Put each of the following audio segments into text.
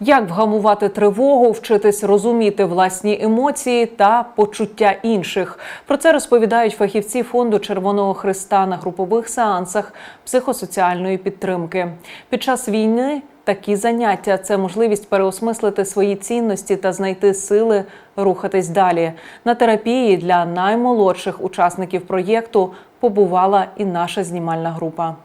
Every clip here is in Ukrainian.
Як вгамувати тривогу, вчитись розуміти власні емоції та почуття інших. Про це розповідають фахівці фонду Червоного Христа на групових сеансах психосоціальної підтримки. Під час війни такі заняття це можливість переосмислити свої цінності та знайти сили рухатись далі. На терапії для наймолодших учасників проєкту побувала і наша знімальна група.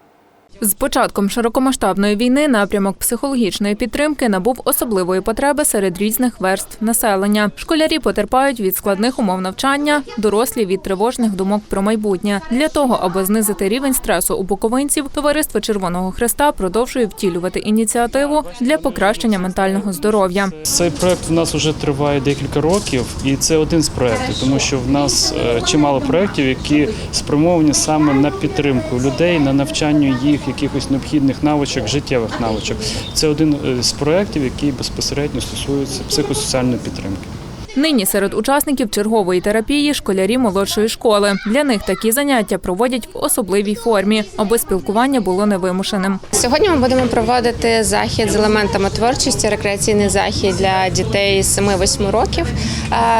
З початком широкомасштабної війни напрямок психологічної підтримки набув особливої потреби серед різних верств населення. Школярі потерпають від складних умов навчання, дорослі від тривожних думок про майбутнє. Для того, аби знизити рівень стресу у буковинців, товариство Червоного Христа продовжує втілювати ініціативу для покращення ментального здоров'я. Цей проект в нас вже триває декілька років, і це один з проєктів, тому що в нас е, чимало проєктів, які спрямовані саме на підтримку людей, на навчання їх якихось необхідних навичок, життєвих навичок. Це один е, з проєктів, який безпосередньо стосується психосоціальної підтримки. Нині серед учасників чергової терапії школярі молодшої школи. Для них такі заняття проводять в особливій формі, аби спілкування було невимушеним. Сьогодні ми будемо проводити захід з елементами творчості, рекреаційний захід для дітей з 7-8 років.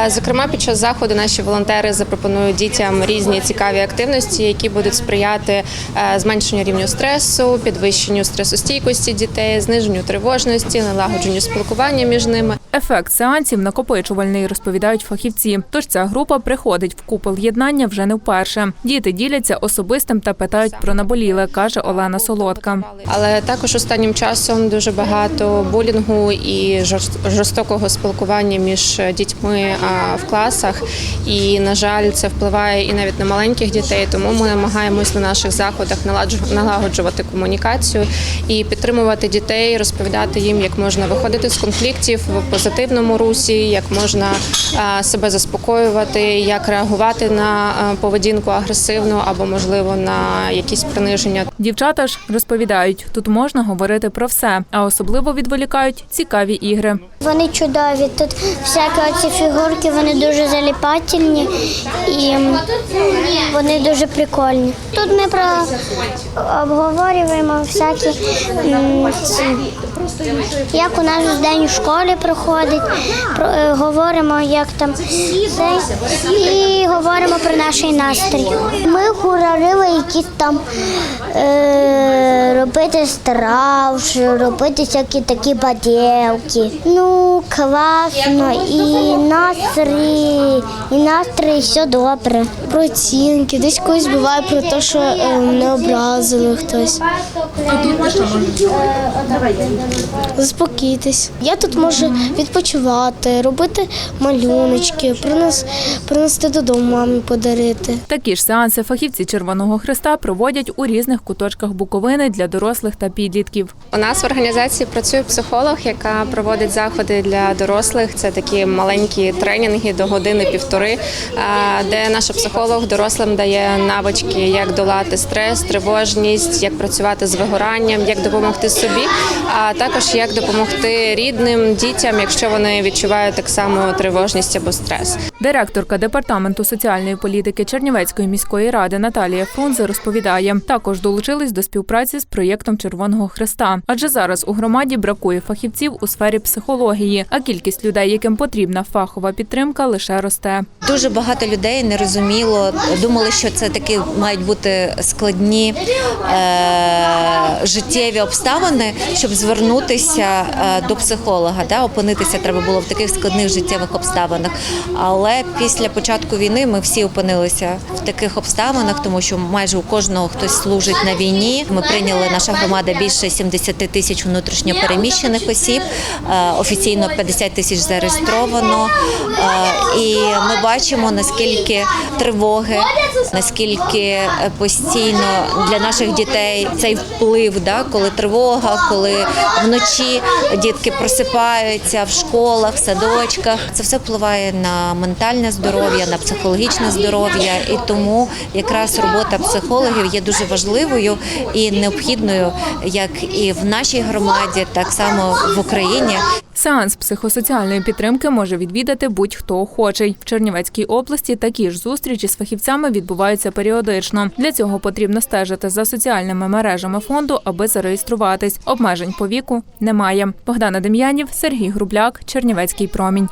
Зокрема, під час заходу наші волонтери запропонують дітям різні цікаві активності, які будуть сприяти зменшенню рівню стресу, підвищенню стресостійкості дітей, зниженню тривожності, налагодженню спілкування між ними. Ефект сеансів накопичувальний, розповідають фахівці. Тож ця група приходить в купол єднання вже не вперше. Діти діляться особистим та питають про наболіле, каже Олена Солодка. Але також останнім часом дуже багато булінгу і жорстокого спілкування між дітьми в класах. І на жаль, це впливає і навіть на маленьких дітей. Тому ми намагаємось на наших заходах налагоджувати комунікацію і підтримувати дітей, розповідати їм, як можна виходити з конфліктів позитивному русі, як можна себе заспокоювати, як реагувати на поведінку агресивну або можливо на якісь приниження. Дівчата ж розповідають, тут можна говорити про все, а особливо відволікають цікаві ігри. Вони чудові. Тут всякі оці фігурки, вони дуже заліпательні і вони дуже прикольні. Тут ми про обговорюємо всякі ці, як у нас день в школі проходить, про, е, говоримо, як там і говоримо про наш настрій. Ми говорили якісь там е, робити страв, робити всякі такі баділки. Ну, класно, і настрій, і настрій все добре. Про оцінки. Десь колись буває про те, що е, не образили хтось. Заспокійтесь. Я тут можу відпочивати, робити малюночки, принес, принести додому мамі подарити. Такі ж сеанси фахівці Червоного Христа проводять у різних куточках Буковини для дорослих та підлітків. У нас в організації працює психолог, яка проводить заходи для дорослих. Це такі маленькі тренінги до години півтори, де наша психолог дорослим дає навички, як долати стрес, тривожність, як працювати з вигоранням, як допомогти собі, а також як допомогти рідним дітям, якщо вони відчувають так само тривожність або стрес. Директорка департаменту соціальної політики Чернівецької міської ради Наталія Фрунзе розповідає, також долучились до співпраці з проєктом Червоного Христа, адже зараз у громаді бракує фахівців у сфері психології, а кількість людей, яким потрібна фахова підтримка, лише росте. Дуже багато людей не розуміло, думали, що це такі мають бути складні е, життєві обставини, щоб звернутися е, до психолога. Да? Опинитися треба було в таких складних життєвих обставинах. Але після початку війни ми всі опинилися в таких обставинах, тому що майже у кожного хтось служить на війні. Ми прийняли наша громада більше 70 тисяч внутрішньо переміщених осіб. Е, Офіційно 50 тисяч зареєстровано. Е, І ми бачимо наскільки тривоги, наскільки е, постійно для наших дітей цей вплив, да, коли тривога, коли вночі дітки просипаються в школах, в садочках. Це все впливає на ментальне здоров'я, на психологічне здоров'я. І тому якраз робота психологів є дуже важливою і необхідною, як і в нашій громаді, так само в Україні. Сеанс психосоціальної підтримки може відвідати будь-хто охочий. В Чернівецькій області такі ж зустрічі з фахівцями відбуваються періодично. Для цього потрібно стежити за соціальними мережами фонду, аби зареєструватись. Обмежень по віку немає. Богдана Дем'янів, Сергій Грубляк, Чернівецький промінь.